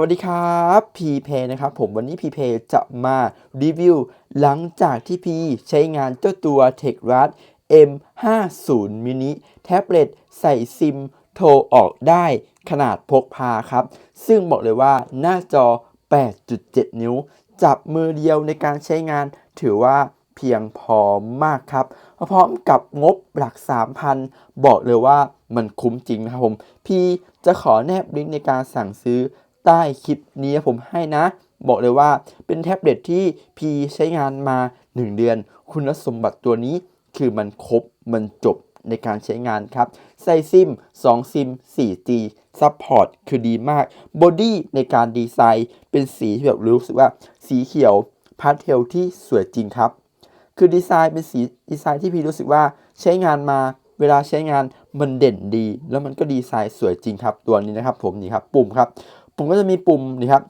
วัสดีครับพีเพนะครับผมวันนี้พีเพจะมารีวิว หลังจากที่พีใช้งานเจ้าตัว t e c h r a d M50 mini แท็บเล็ตใส่ซิมโทรออกได้ขนาดพกพาครับ ซึ่งบอกเลยว่าหน้าจอ 8.7 นิ้ว จับมือเดียวในการใช้งานถือว่าเพียงพอมากครับ พร้อมกับงบหลัก 3,000 บอกเลยว่ามันคุ้มจริงนะครับผม พี่จะขอแนบลิงก์ในการสั่งซื้อ ใต้คลิปนี้ผมให้นะ บอกเลยว่าเป็นแท็บเล็ตที่พีใช้งานมา 1 เดือน คุณสมบัติตัวนี้คือมันครบมันจบในการใช้งานครับใส่ซิม 2 ซิม 4G ซัพพอร์ตคือดีมากบอดี้ในการดีไซน์เป็นสีที่แบบรู้สึกว่าสีเขียวพาสเทลที่สวยจริงครับ คือดีไซน์เป็นสีดีไซน์ที่พี่รู้สึกว่าใช้งานมาเวลาใช้งานมันเด่นดี แล้วมันก็ดีไซน์สวยจริงครับ ตัวนี้นะครับผมนี่ครับปุ่มครับ ปุ่มก็จะมีปุ่มนี่ครับ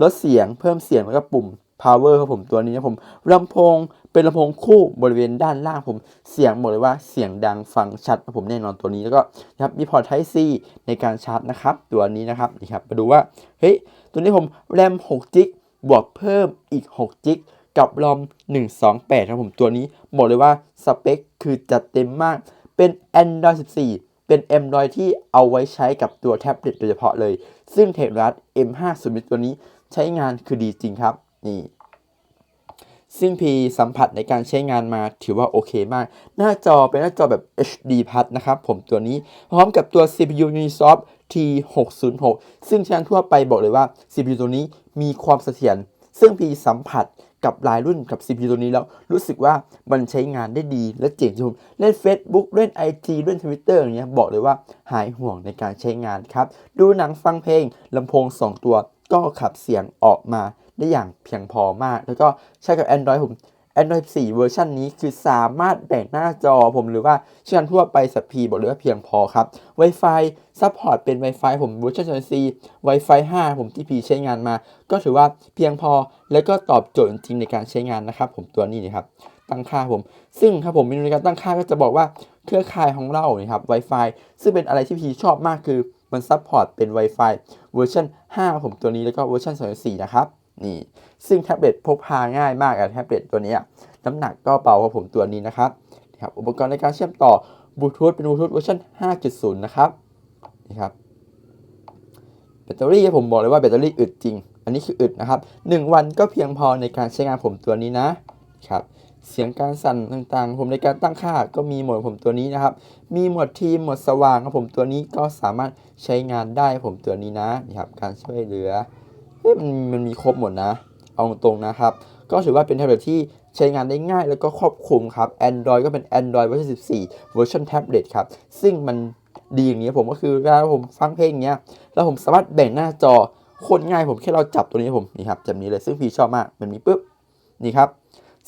ลดเสียงเพิ่มเสียงแล้วก็ปุ่ม power ครับผมตัวนี้นะผมลำโพงเป็นลำโพงคู่บริเวณด้านล่างผมเสียงบอกเลยว่าเสียงดังฟังชัดนะผมแน่นอนตัวนี้แล้วก็นะครับมีพอร์ต Type C ในการชาร์จนะครับ ตัวนี้นะครับนี่ครับมาดูว่าเฮ้ยตัวนี้ผมแรม6จิกบวกเพิ่มอีก6จิกกับรอม128ครับผมตัวนี้บอกเลยว่าสเปคคือจัดเต็มมากเป็น Android 14 เป็น Android ที่เอาไว้ใช้กับตัวแท็บเล็ตโดยเฉพาะเลย ซึ่งเทครัด M50 ตัวนี้ใช้งานคือดีจริงครับ นี่ซึ่งพีสัมผัสในการใช้งานมาถือว่าโอเคมาก หน้าจอเป็นหน้าจอแบบ HD Plus นะครับผมตัวนี้พร้อมกับตัว CPU Unisoc T606 ซึ่งใช้นทั่วไปบอกเลยว่า CPU ตัวนี้มีความเสถียรซึ่งพีสัมผัส กับหลายรุ่นกับ CPU ตัวนี้แล้ว รู้สึกว่ามันใช้งานได้ดีและเจ๋งจริงเล่น Facebook เล่น IG เล่น Twitter อย่างเงี้ยบอกเลยว่าหายห่วงในการใช้งานครับ ดูหนังฟังเพลงลำโพง 2 ตัวก็ขับเสียงออกมาได้อย่างเพียงพอมาก แล้วก็ใช้กับ Android ผม Android 4 เวอร์ชันนี้คือสามารถแบ่งหน้าจอผมหรือว่าใช้งานทั่วไปสัพพีบอกเลยว่าเพียงพอครับ Wi-Fi ซัพพอร์ตเป็น Wi-Fi ผมเวอร์ชัน4 Wi-Fi 5 ผมที่พีใช้งานมา ก็ถือว่าเพียงพอและก็ตอบโจทย์จริงในการใช้งานนะครับ ผมตัวนี้นะครับตั้งค่าผม ซึ่งครับผมเมนูในการตั้งค่าก็จะบอกว่าเครือข่ายของเราเนี่ยครับ Wi-Fi ซึ่งเป็นอะไรที่พีชอบมากคือมันซัพพอร์ตเป็น Wi-Fi เวอร์ชัน5 ผมตัวนี้แล้วก็เวอร์ชัน2.4 นะครับ นี่ ซึ่งแท็บเล็ตพกพาง่ายมากอะแท็บเล็ตตัวนี้น้ำหนักก็เบาครับผมตัวนี้นะครับนะครับอุปกรณ์ในการเชื่อมต่อบลูทูธเป็นบลูทูธเวอร์ชัน5.0 นะครับนี่ครับแบตเตอรี่ผมบอกเลยว่าแบตเตอรี่อึดจริง อันนี้คืออึดนะครับ 1 วันก็เพียงพอในการใช้งานผมตัวนี้นะครับเสียงการสั่นต่างๆ ผมในการตั้งค่าก็มีหมดผมตัวนี้นะครับ มีหมดทีมหมดสว่างครับผมตัวนี้ก็สามารถใช้งานได้ผมตัวนี้นะนี่ครับการช่วยเหลือ เฮ้ยมันมันมีครบหมดนะ เอาตรงๆนะครับ ก็ถือว่าเป็นแท็บเล็ตที่ใช้งานได้ง่ายแล้วก็ครอบคลุมครับ Android ก็เป็น Android เวอร์ชัน14 เวอร์ชันแท็บเล็ตครับ ซึ่งมันดีอย่างนี้ผมก็คือเวลาผมฟังเพลงเนี้ยแล้วผมสามารถแบ่งหน้าจอโคตรง่ายผมแค่เราจับตัวนี้ผมนี่ครับจับนี้เลยซึ่งพี่ชอบมากมันมีปุ๊บนี่ครับ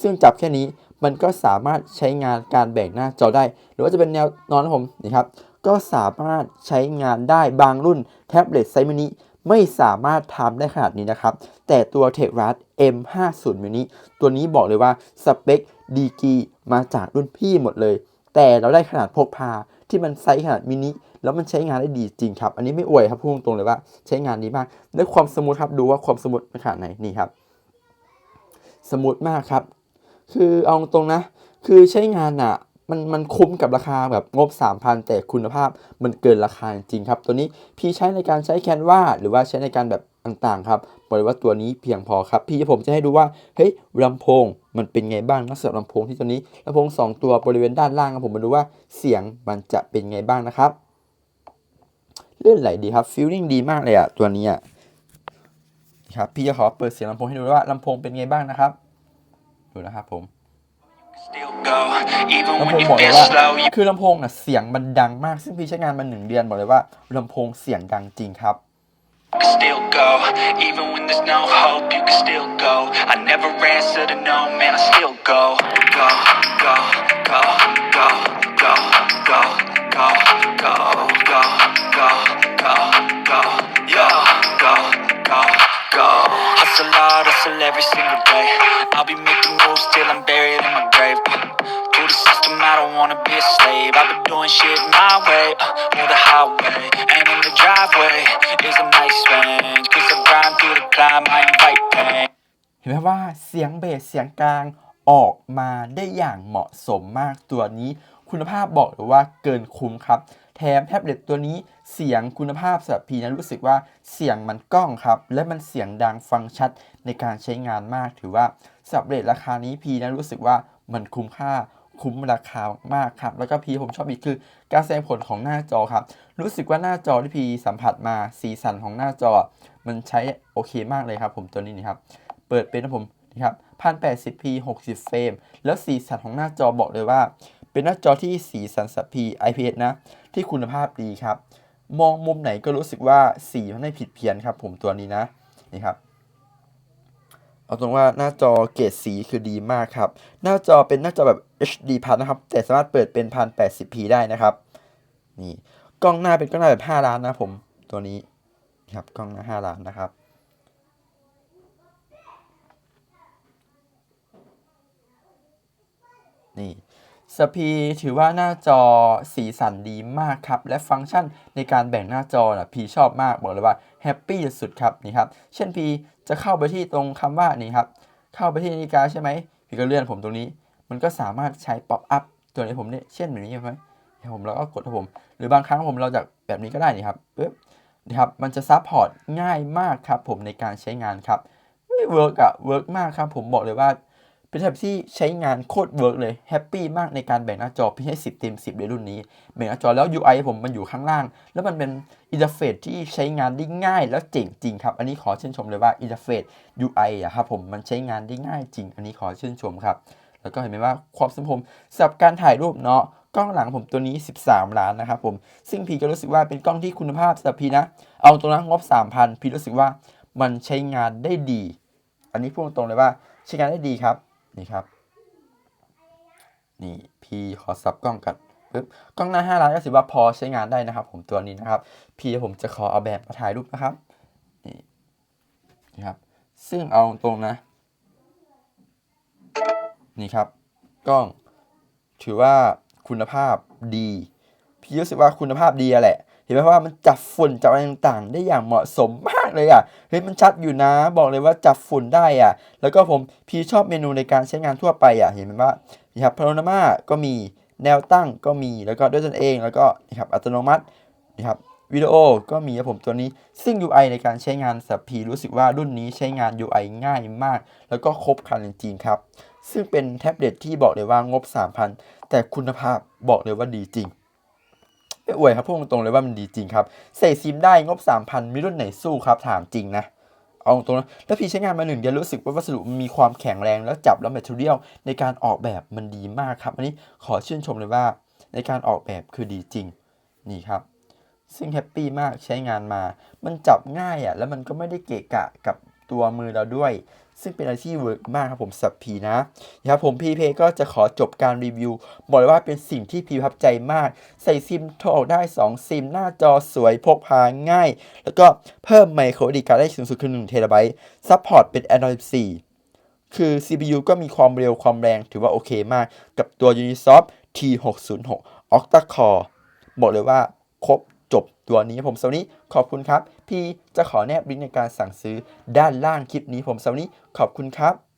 ซึ่งจับแค่นี้มันก็สามารถใช้งานการแบ่งหน้าจอได้ หรือว่าจะเป็นแนวนอนผมนี่ครับก็สามารถใช้งานได้บางรุ่นแท็บเล็ตไซส์มินิ ไม่สามารถทำได้ขนาดนี้นะครับ แต่ตัว t e c h r a d M50 mini ตัวนี้บอกเลยว่าสเปคดีกีมาจากรุ่นพี่หมดเลย แต่เราได้ขนาดพกพาที่มันไซส์ขนาดมินิแล้วมันใช้งานได้ดีจริงครับ อันนี้ไม่อวยครับพูดตรงเลยว่าใช้งานดีมากด้วยความสมูทครับดูว่าความสมูทขนาดไหนนี่ครับ สมูทมากครับ คือเอาตรงนะ คือใช้งานอะ มันมันคุ้มกับราคาแบบงบ 3,000 แต่คุณภาพมันเกินราคาจริงครับ ตัวนี้พี่ใช้ในการใช้แคนวาหรือว่าใช้ในการแบบต่างๆครับบอกเลยว่าตัวนี้เพียงพอครับ พี่ผมจะให้ดูว่าเฮ้ยลำโพงมันเป็นไงบ้างนะสำหรับลำโพงที่ตัวนี้ลำโพง 2 ตัวบริเวณด้านล่างครับผมมาดูว่าเสียงมันจะเป็นไงบ้างนะครับเลื่อนไหลดีครับฟีลลิ่งดีมากเลยอะตัวนี้อะครับพี่จะขอเปิดเสียงลำโพงให้ดูว่าลำโพงเป็นไงบ้างนะครับ ดูนะครับผม ลำ when โพง you บอกเลย feel ว่า slow. You คือลำโพงน่ะเสียงมันดังมาก ซึ่งพี่ใช้งานมาหนึ่งเดือนบอกเลยว่าลำโพงเสียงดังจริงครับ can still go, even when there's no hope. You can still go. I never answer to no, man. I still go, go, go, go, go, go, go, go, go, go, go, go, go, yo, go, go, go. Hustle hard, hustle every single day. I'll be making doing shit my way, uh, or the highway. And in the driveway is a nice range. Cause I grind time, I invite pain. เห็นไหมว่าเสียงเบสเสียงกลางออกมาได้อย่างเหมาะสมมากตัวนี้ คุณภาพบอกเลยว่าเกินคุ้มครับ แถมแท็บเล็ตตัวนี้เสียงคุณภาพสำหรับพีนั้นรู้สึกว่าเสียงมันก้องครับ และมันเสียงดังฟังชัดในการใช้งานมากถือว่าสำหรับเรทราคานี้พีนั้นรู้สึกว่ามันคุ้มค่า คุ้มราคามากครับ แล้วก็พีผมชอบอีกคือการแสดงผลของหน้าจอครับ รู้สึกว่าหน้าจอที่พีสัมผัสมาสีสันของหน้าจอ มันใช้โอเคมากเลยครับ ผมตัวนี้นี่ครับ เปิดเป็นนะผมนะครับ 1080p 60 เฟรม แล้วสีสันของหน้าจอบอกเลยว่า เป็นหน้าจอที่สีสันสัพพี IPS นะ ที่คุณภาพดีครับ มองมุมไหนก็รู้สึกว่าสีมันไม่ผิดเพี้ยนครับ ผมตัวนี้นะ นี่ครับ เอาตรงว่าหน้าจอเกรดสีคือดีมากครับ หน้าจอเป็นหน้าจอแบบ HD พันนะครับ แต่สามารถเปิดเป็น 1080p ได้นะครับ นี่ กล้องหน้าเป็นกล้องหน้าแบบ 5 ล้านนะผม ตัวนี้นครับ กล้องหน้า 5 ล้านนะครับ นี่ สปีถือว่าหน้าจอสีสันดีมากครับ และฟังก์ชันในการแบ่งหน้าจอนะพีชอบมากบอกเลยว่าแฮปปี้สุดครับนี่ครับ เช่นพีจะเข้าไปที่ตรงคำว่านี่ครับ เข้าไปที่นาฬิกาใช่ไหมพีก็เลื่อนผมตรงนี้ มันก็สามารถใช้ป๊อปอัพตัวนี้ผมเนี่ยเช่นแบบนี้ใช่ไหมเดี๋ยวผมแล้วก็กดผม หรือบางครั้งผมเราจากแบบนี้ก็ได้นี่ครับปึ๊บนะครับมันจะซับพอร์ตง่ายมากครับผมในการใช้งานครับเวิร์กอะเวิร์กมากครับผมบอกเลยว่า เป็นแท็บที่ใช้งานโคตรเวิร์กเลยแฮปปี้มากในการแบ่งหน้าจอพี่ให้ 10เต็ม10ในรุ่นนี้แบ่งหน้าจอแล้ว UI ผมมันอยู่ข้างล่าง แล้วมันเป็นอินเทอร์เฟซที่ใช้งานได้ง่ายแล้วเจ๋งจริงครับ อันนี้ขอชื่นชมเลยว่าอินเทอร์เฟซ UI อะครับผมมันใช้งานได้ง่ายจริง อันนี้ขอชื่นชมครับ แล้วก็เห็นไหมว่าความสมผมสำหรับการถ่ายรูปเนาะกล้องหลังผมตัวนี้ 13 ล้านนะครับผม ซึ่งพีก็รู้สึกว่าเป็นกล้องที่คุณภาพสำหรับพีนะ เอาตัวนั้นงบ 3,000 พีรู้สึกว่ามันใช้งานได้ดี อันนี้พูดตรงเลยว่าใช้งานได้ดีครับ นี่ครับ นี่พีขอสับกล้องกันปึ๊บกล้องหน้า 5 ล้านก็ถือว่าพอใช้งานได้นะครับ ผมตัวนี้นะครับพีผมจะขอเอาแบบมาถ่ายรูปนะครับ นี่นี่ครับ ซึ่งเอาตรงนะ นี่ครับ กล้องถือว่าคุณภาพดี พี่รู้สึกว่าคุณภาพดีอะแหละ เห็นไหมว่ามันจับฝุ่นจับอะไรต่างๆ ได้อย่างเหมาะสมมากเลยอะเฮ้ยมันชัดอยู่นะ บอกเลยว่าจับฝุ่นได้อะ แล้วก็ผมพี่ชอบเมนูในการใช้งานทั่วไปอะ เห็นไหมว่านี่ครับพาโนรามาก็มีแนวตั้งก็มีแล้วก็ด้วยตนเองแล้วก็นี่ครับอัตโนมัตินี่ครับวิดีโอก็มีครับผมตัวนี้ซึ่ง UI ในการใช้งานสับพีรู้สึกว่ารุ่นนี้ใช้งาน UI ง่ายมาก แล้วก็ครบครันจริงๆครับ ซึ่งเป็นแท็บเล็ตที่บอกเลยว่างบ 3,000 แต่คุณภาพบอกเลยว่าดีจริง ไม่อวยครับพูดตรงๆเลยว่ามันดีจริงครับใส่ซิมได้งบ 3,000 มีรุ่นไหนสู้ครับถามจริงนะเอาตรงนะแล้วพี่ใช้งานมาหนึ่งเดือนรู้สึกว่าวัสดุมันมีความแข็งแรงแล้วจับแล้วแมทเทียลในการออกแบบมันดีมากครับอันนี้ขอชื่นชมเลยว่า ในการออกแบบคือดีจริงนี่ครับซึ่งแฮปปี้มากใช้งานมา มันจับง่ายอะแล้วมันก็ไม่ได้เกะกะกับ ตัวมือเราด้วย ซึ่งเป็นอะไรที่เวิร์กมากครับผมสับพีนะนะครับผมพีเพก็จะขอจบการรีวิว บอกเลยว่าเป็นสิ่งที่พีประทับใจมาก ใส่ซิมโทรออกได้ 2 ซิม หน้าจอสวยพกพาง่าย แล้วก็เพิ่มไมโครดีการ์ได้สูงสุดคือ1เทราไบต์ซัพพอร์ตเป็น Android 4คือ CPU ก็มีความเร็วความแรงถือว่าโอเคมาก กับตัว Unisoc T606 Octa Core บอกเลยว่าครบจบตัวนี้ผมสำหรับวันนี้ขอบคุณครับ ที จะขอแนบลิงก์ในการสั่งซื้อด้านล่างคลิปนี้ผมสำหรับนี้ขอบคุณครับ